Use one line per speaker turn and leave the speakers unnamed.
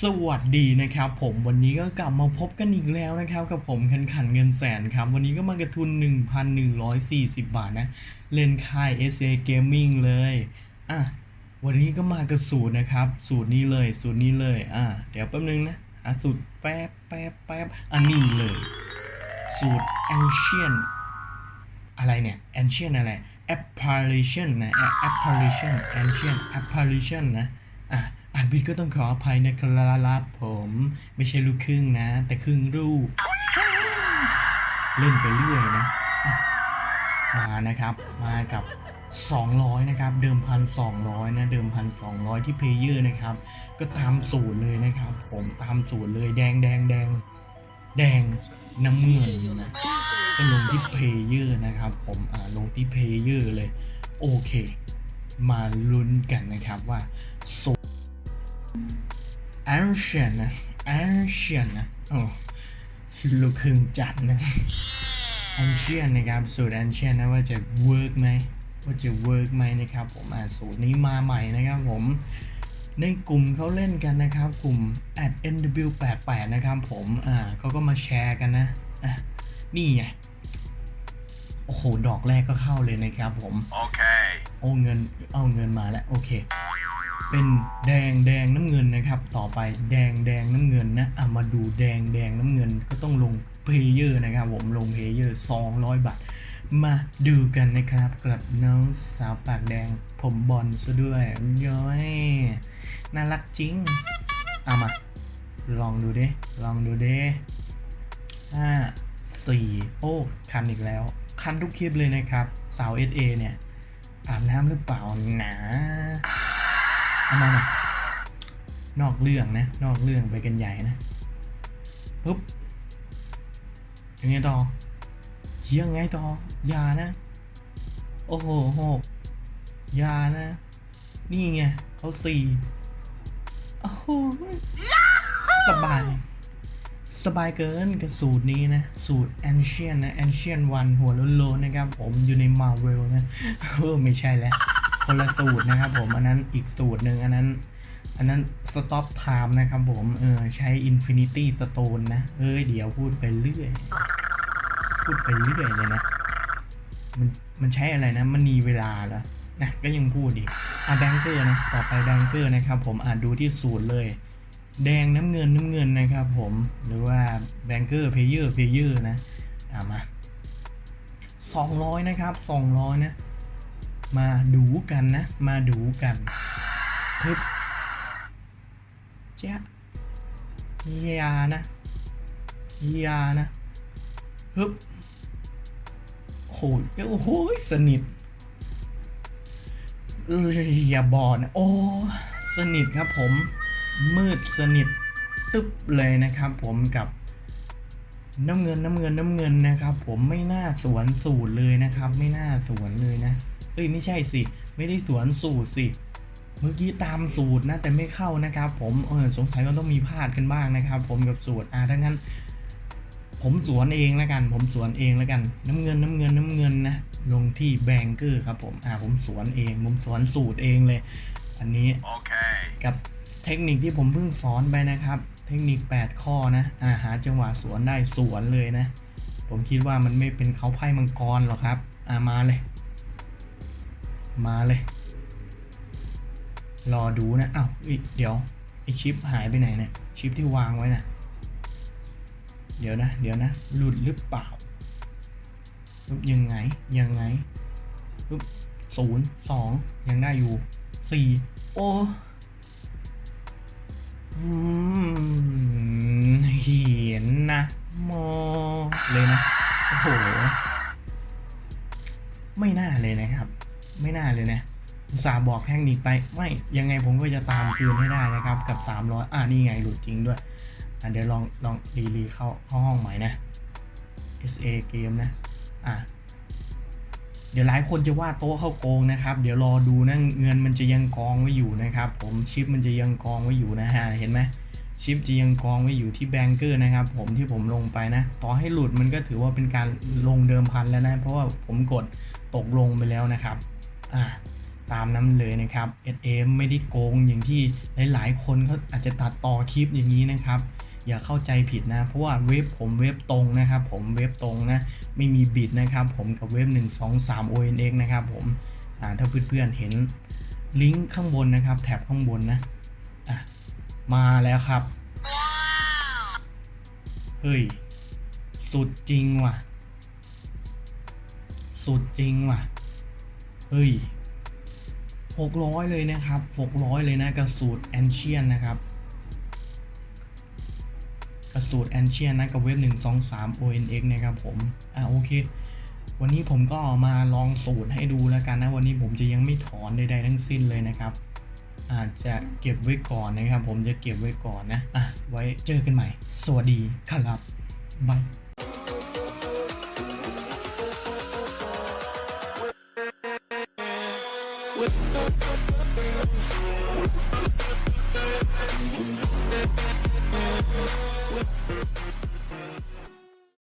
สวัสดีนะครับผมวันนี้ก็กลับมาพบกันอีกแล้วนะครับกับผมขันขันเงินแสนครับ วันนี้ก็มากระทุน 1,140 บาทนะเล่นค่าย SA Gaming เลยอะวันนี้ก็มากระสูตรนะครับ สูตรนี้เลยสูตรนี้เลยอะเดี๋ยวแป๊บนึงนะหาสูตรแป๊บแป๊บแป๊บอันนี้เลย สูตร Ancient อะไรเนี่ย Ancient อะไร Apparition นะ Apparition Ancient Apparition นะอะานผิดก็ต้องขออภัยนะครับผมไม่ใช่ลูกครึ่งนะ แต่ครึ่งรูปเล่นไปเรื่อยนะะมานะครับมากับ 200 นะครับ เดิมพัน200 นะ เดิมพัน200 ที่เพย์เยอร์นะครับ ก็ตามสูตรเลยนะครับ ผมตามสูตรเลยแดงแดงแดงแดงน้ำเงินนะก็ลงที่เพย์เยอร์นะครับ ผมอ่าลงที่เพย์เยอร์เลย โอเค มาลุ้นกันนะครับว่าสูตร ancient นะ ancient นะโอ้ลูกครึ่งจัดนะ ancient นะครับสูตร ancient นะว่าจะ work ไหมว่าจะ work ไหมนะครับผมอ่าสูตรนี้มาใหม่นะครับผมในกลุ่มเขาเล่นกันนะครับ กลุ่ม at nw88 นะครับผมอ่าเขาก็มาแชร์กันนะอะนี่ไงโอ้โห ดอกแรกก็เข้าเลยนะครับผม
Okay.
โอ้เงิน เอาเงินมาแล้ว โอเค เป็นแดงแดงน้ำเงินนะครับ ต่อไปแดงแดงน้ำเงินนะอะมาดูแดงแดงน้ำเงินก็ต้องลงเพลเยอร์นะครับผมลงเพลเยอร์200 บาท มาดูกันนะครับกับน้องสาวปากแดงผมบอลซะด้วยย้อย น่ารักจริง เอามา ลองดูดิลองดูดิห้าสี่โอ้ คันอีกแล้ว คันทุกคลิปเลยนะครับ สาว SA เนี่ยอาบน้ำหรือเปล่าหนา เอามาหน่อยนอกเรื่องนะ นอกเรื่องไปกันใหญ่นะปุ๊บยังไงต่อยังไงต่อยานะ โอ้โหโหยานะ นี่ไงเขาสี่โอ้โหสบาย สบายเกินกับสูตรนี้นะ สูตร Ancient นะ Ancient One หัวโลนๆนะครับ ผมอยู่ใน Marvel นะเออไม่ใช่แล้ว คนละสูตรนะครับผมอันนั้นอีกสูตรหนึ่งอันนั้น อันนั้น Stop Time นะครับผมเออใช้ Infinity Stone นนะเอ้ยเดี๋ยวพูดไปเรื่อย พูดไปเรื่อยเลยนะ มันมันใช้อะไรนะ มันมีเวลาเหรอนะก็ยังพูดอีกอะแบงเกอร์นะต่อไปแบงเกอร์นะครับผมอ่านดูที่สูตรเลย แดงน้ำเงินน้ำเงินนะครับผมหรือว่าแบงเกอร์เพเยอร์เพเยอร์นะอ่ามาสองร้อยนะครับสองร้อยนะ มาดูกันนะ มาดูกันฮึบเจ๊ะยานะยานะฮึบโอ้ยโอ้โหสนิทเอ้ยอย่าบอกนะ โอ้ สนิทครับผม มืดสนิท ตึ๊บเลยนะครับผมกับน้ำเงินน้ำเงินน้ำเงินนะครับ ผมไม่น่าสวนสูตรเลยนะครับ ไม่น่าสวนเลยนะ เอ้ยไม่ใช่สิ ไม่ได้สวนสูตรสิ เมื่อกี้ตามสูตรนะแต่ไม่เข้านะครับ ผมเออสงสัยก็ต้องมีพลาดกันบ้างนะครับ ผมกับสูตรอ่าถ้างั้น ผมสวนเองแล้วกัน ผมสวนเองแล้วกัน น้ำเงินน้ำเงินน้ำเงินนะลงที่แบงเกอร์ครับผมอ่าผมสวนเองผมสวนสูตรเองเลย อันนี้
Okay.
กับเทคนิคที่ผมเพิ่งสอนไปนะครับ เทคนิค 8 ข้อนะอาหาจังหวะสวนได้สวนเลยนะ ผมคิดว่ามันไม่เป็นเขาไพ่มังกรหรอกครับ อ่ามาเลย มาเลย รอดูนะอ้าวเอ้ยเดี๋ยวไอชิปหายไปไหนเนี่ยชิปที่วางไว้นะเดี๋ยวนะ เดี๋ยวนะ หลุดหรือเปล่าปุ๊บยังไง ยังไงปุ๊บศูนย์สองยังได้อยู่สี่โอ้อืมเห็นนะมเลยนะ โอ้โห ไม่น่าเลยนะครับ ไม่น่าเลยนะสาห์บอกเทคนิคไปไม่ยังไงผมก็จะตามคืนให้ได้นะครับกับ 300 อ่านี่ไงหลุดจริงด้วย อะเดี๋ยวลองลองรีรีเข้าเข้าห้องใหม่นะ SA เกมนะ อะเดี๋ยวหลายคนจะว่าโต๊ะเข้าโกงนะครับ เดี๋ยวรอดูนะเงินมันจะยังกองไว้อยู่นะครับ ผมชิปมันจะยังกองไว้อยู่นะฮะเห็นไหมชิปจะยังกองไว้อยู่ที่แบงเกอร์นะครับ ผมที่ผมลงไปนะ ต่อให้หลุดมันก็ถือว่าเป็นการลงเดิมพันแล้วนะ เพราะว่าผมกดตกลงไปแล้วนะครับ อ่าตามนั้นเลยนะครับ SM ไม่ได้โกงอย่างที่หลายๆ คนเขาอาจจะตัดต่อคลิปอย่างนี้นะครับ อย่าเข้าใจผิดนะ เพราะว่าเว็บผมเว็บตรงนะครับ ผมเว็บตรงนะ ไม่มีบิดนะครับ ผมกับเว็บ 1 2 3 ONX นะครับผมอ่าถ้าเพื่อนๆเห็นลิงก์ข้างบนนะครับ แถบข้างบนนะะมาแล้วครับ เฮ้ย สุดจริงว่ะ สุดจริงว่ะ เฮ้ยหกร้อยเลยนะครับหกร้อยเลยนะกับสูตรแอนเชียนนะครับกับสูตรแอนเชียนนะกับเว็บ1 2 3 ONX นะครับผม อะโอเค วันนี้ผมก็มาลองสูตรให้ดูแล้วกันนะ วันนี้ผมจะยังไม่ถอนใดๆทั้งสิ้นเลยนะครับ อาจจะเก็บไว้ก่อนนะครับ ผมจะเก็บไว้ก่อนนะ อะ ไว้เจอกันใหม่ สวัสดีครับบาย
We.